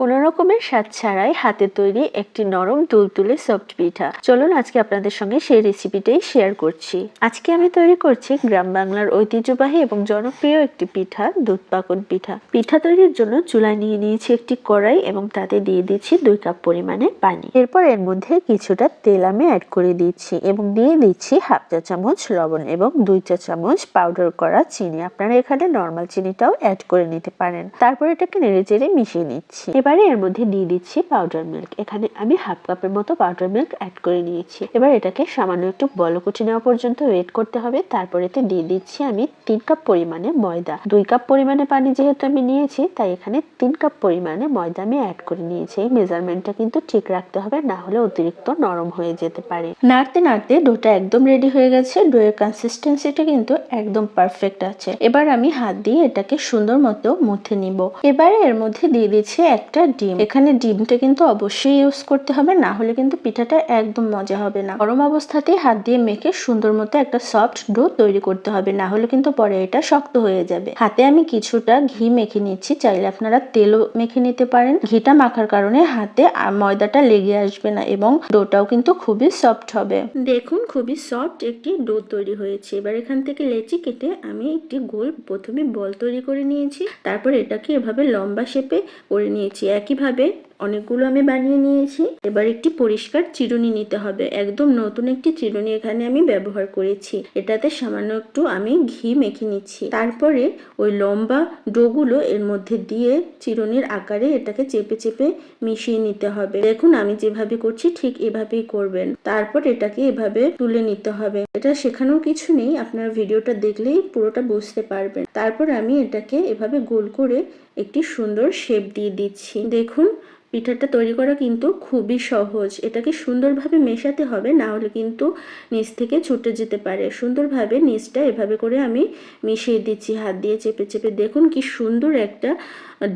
কোনো রকমের স্বাদ ছাড়াই হাতে তৈরি একটি নরম তুলতুলে সফট পিঠা। চলুন আজকে আপনাদের সঙ্গে সেই রেসিপিটাই শেয়ার করছি। আজকে আমি তৈরি করছি গ্রাম বাংলার ঐতিহ্যবাহী এবং জনপ্রিয় একটি পিঠা, দুধ পাকন পিঠা। পিঠা তৈরির জন্য চুলায় নিয়ে নিয়েছি একটি কড়াই এবং তাতে দিয়ে দিচ্ছি দুই কাপ পরিমাণে পানি। এরপর এর মধ্যে কিছুটা তেল আমি অ্যাড করে দিচ্ছি এবং দিয়ে দিচ্ছি হাফ চা চামচ লবণ এবং দুই চা চামচ পাউডার করা চিনি। আপনারা এখানে নর্মাল চিনিটাও অ্যাড করে নিতে পারেন। তারপর এটাকে নেড়ে চেড়ে মিশিয়ে নিচ্ছি। এবারে এর মধ্যে দিয়ে দিচ্ছি পাউডার মিল্ক এখানে আমি হাফ কাপের মতো পাউডার মিল্ক অ্যাড করে নিয়েছি। এবার এটাকে সামান্য একটু বলকুচি নেওয়া পর্যন্ত ওয়েট করতে হবে। তারপর এতে দিয়ে দিচ্ছি আমি তিন কাপ পরিমাণে ময়দা। দুই কাপ পরিমাণে পানি যেহেতু আমি নিয়েছি, তাই এখানে তিন কাপ পরিমাণে ময়দা আমি অ্যাড করে নিয়েছি। এই মেজারমেন্টটা কিন্তু ঠিক রাখতে হবে, না হলে অতিরিক্ত নরম হয়ে যেতে পারে। নাড়তে নাড়তে ডোটা একদম রেডি হয়ে গেছে। ডোয়ের কনসিস্টেন্সিটা কিন্তু একদম পারফেক্ট আছে। এবার আমি হাত দিয়ে এটাকে সুন্দর মতো মুথে নিব। এবারে এর মধ্যে দিয়ে দিচ্ছি একটা ডিম। এখানে ডিমটা কিন্তু অবশ্যই ইউজ করতে হবে, না হলে কিন্তু পিঠাটা একদম মজা হবে না। গরম অবস্থাতেই হাত দিয়ে মেখে সুন্দর মতো একটা সফট ডো তৈরি করতে হবে, না হলে কিন্তু পরে এটা শক্ত হয়ে যাবে। হাতে আমি কিছুটা ঘি মেখে নিচ্ছি, চাইলে আপনারা তেলও মেখে নিতে পারেন। ঘিটা মাখার কারণে হাতে ময়দাটা লেগে আসবে না এবং ডোটাও কিন্তু খুবই সফট হবে। দেখুন, খুবই সফট একটি ডো তৈরি হয়েছে। এবার এখান থেকে লেচি কেটে আমি একটি গোল প্রথমে বল তৈরি করে নিয়েছি। তারপর এটাকে এভাবে লম্বা শেপে করে নিয়েছি। একইভাবে অনেকগুলো আমি বানিয়ে নিয়েছি। এবার একটি পরিষ্কার চিরুনি নিতে হবে। একদম নতুন একটি চিরুনি এখানে আমি ব্যবহার করেছি। এটাতে সামান্য একটু আমি ঘি মেখে নিচ্ছি। তারপরে ওই লম্বা ডোগুলো এর মধ্যে দিয়ে চিরুনির আকারে এটাকে চেপে চেপে মিশিয়ে নিতে হবে। দেখুন, আমি যেভাবে করছি ঠিক এভাবেই করবেন। তারপর এটাকে এভাবে তুলে নিতে হবে। এটা শেখানোর কিছু নেই, আপনারা ভিডিওটা দেখলেই পুরোটা বুঝতে পারবেন। তারপর আমি এটাকে এভাবে গোল করে একটি সুন্দর শেপ দিয়ে দিচ্ছি। দেখুন পিঠাটা তৈরি করা কিন্তু খুবই সহজ। এটাকে সুন্দরভাবে মেশাতে হবে, না হলে কিন্তু নিচ থেকে ছুটে যেতে পারে। সুন্দরভাবে নিচটা এভাবে করে আমি মিশিয়ে দিচ্ছি, হাত দিয়ে চেপে চেপে। দেখুন কি সুন্দর একটা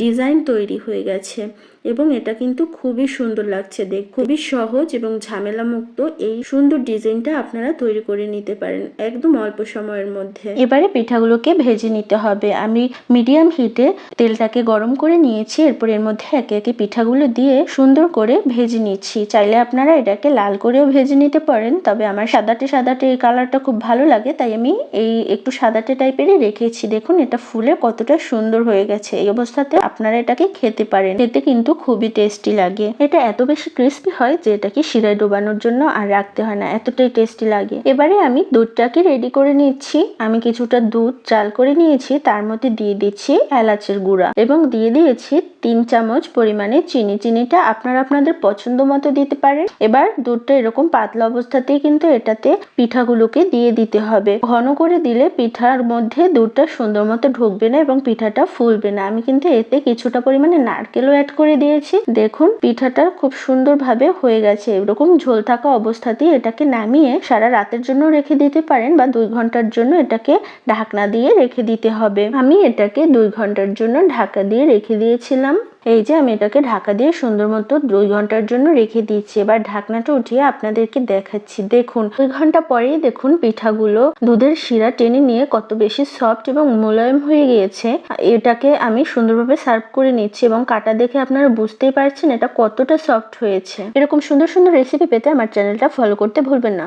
ডিজাইন তৈরি হয়ে গেছে এবং এটা কিন্তু খুবই সুন্দর লাগছে দেখ খুবই সহজ এবং ঝামেলা মুক্ত এই সুন্দর ডিজাইনটা আপনারা তৈরি করে নিতে পারেন একদম অল্প সময়ের মধ্যে। এবারে পিঠাগুলোকে ভেজে নিতে হবে। আমি মিডিয়াম হিটে তেলটাকে গরম করে নিয়েছি, এরপর এর মধ্যে একে একে পিঠাগুলো দিয়ে সুন্দর করে ভেজে নিচ্ছি। চাইলে আপনারা এটাকে লাল করেও ভেজে নিতে পারেন, তবে আমার সাদাটে সাদাটে এই কালারটা খুব ভালো লাগে, তাই আমি এই একটু সাদাটে টাইপেরই রেখেছি। দেখুন, এটা ফুলে কতটা সুন্দর হয়ে গেছে। এই অবস্থাতে আপনারা এটাকে খেতে পারেন। খেতে কিন্তু খুবই টেস্টি লাগে। এটা এত বেশি ক্রিস্পি হয় যে এটাকে শিরায় ডোবানোর জন্য আর রাখতে হয় না। এতটাই টেস্টি লাগে। এবারে আমি দুধটাকে রেডি করে নিচ্ছি। আমি কিছুটা দুধ, চাল করে নিয়েছি। তার মধ্যে দিয়ে দিচ্ছি এলাচের গুঁড়া এবং দিয়ে দিয়েছি তিন চামচ পরিমাণে চিনি। চিনিটা আপনারা আপনাদের পছন্দ মতো দিতে পারেন। এবার দুধটা এরকম পাতলা অবস্থাতেই কিন্তু এটাতে পিঠাগুলোকে দিয়ে দিতে হবে। ঘন করে দিলে পিঠার মধ্যে দুধটা সুন্দর মতো ঢুকবে না এবং পিঠাটা ফুলবে না। আমি কিন্তু এতে কিছুটা পরিমাণে নারকেলও অ্যাড করে দিয়েছি। দেখুন, পিঠাটা খুব সুন্দরভাবে হয়ে গেছে। এরকম ঝোল থাকা অবস্থাতেই এটাকে নামিয়ে সারা রাতের জন্য রেখে দিতে পারেন বা দুই ঘণ্টার জন্য এটাকে ঢাকনা দিয়ে রেখে দিতে হবে। আমি এটাকে দুই ঘণ্টার জন্য ঢাকা দিয়ে রেখে দিয়েছিলাম। এই যে আমি এটাকে ঢাকা দিয়ে সুন্দর মতো দুই ঘণ্টার জন্য রেখে দিচ্ছি। এবার ঢাকনাটা উঠিয়ে আপনাদেরকে দেখাচ্ছি। দেখুন, দুই ঘণ্টা পরেই দেখুন পিঠাগুলো দুধের শিরা টেনে নিয়ে কত বেশি সফট এবং মোলায়েম হয়ে গিয়েছে। এটাকে আমি সুন্দরভাবে সার্ভ করে নিচ্ছি এবং কাটা দেখে আপনারা বুঝতেই পারছেন এটা কতটা সফট হয়েছে। এরকম সুন্দর সুন্দর রেসিপি পেতে আমার চ্যানেলটা ফলো করতে ভুলবেন না।